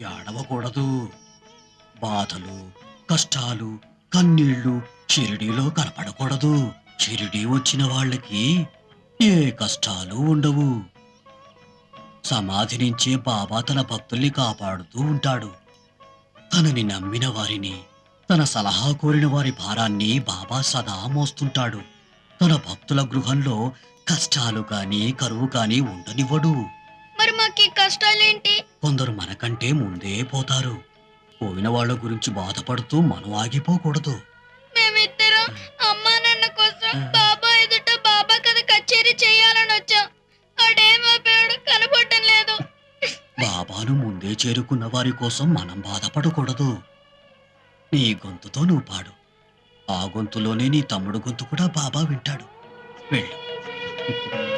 ఏడవకూడదు. బాధలు కష్టాలు కన్నీళ్ళు షిరిడీలో కనపడకూడదు. షిరిడీ వచ్చిన వాళ్ళకి ఏ కష్టాలు ఉండవు. సమాధి నుంచే బాబా తన భక్తుల్ని కాపాడుతూ ఉంటాడు. తనని నమ్మిన వారిని తన సలహా కోరిన వారి భారాన్ని బాబా సదా మోస్తుంటాడు. తన భక్తుల గృహంలో కష్టాలు కానీ కరువు కానీ ఉండనివ్వడు. మరి మాకు ఈ కష్టాలేంటి? కొందరు మనకంటే ముందే పోతారు. పోయిన వాళ్ళ గురించి బాధపడుతూ మనం ఆగిపోకూడదు. మేమిద్దరం అమ్మా నాన్న కోసం బాబా ఎదుట బాబా కథ కచేరీ చేయాలని వచ్చాం. అడేమైపోయాడు కనపడటం లేదు. బాబాను ముందే చేరుకున్న వారి కోసం మనం బాధపడకూడదు. నీ గొంతుతో నువ్వు పాడు. ఆ గొంతులోనే నీ తమ్ముడు గొంతు కూడా బాబా వింటాడు. వెళ్ళు.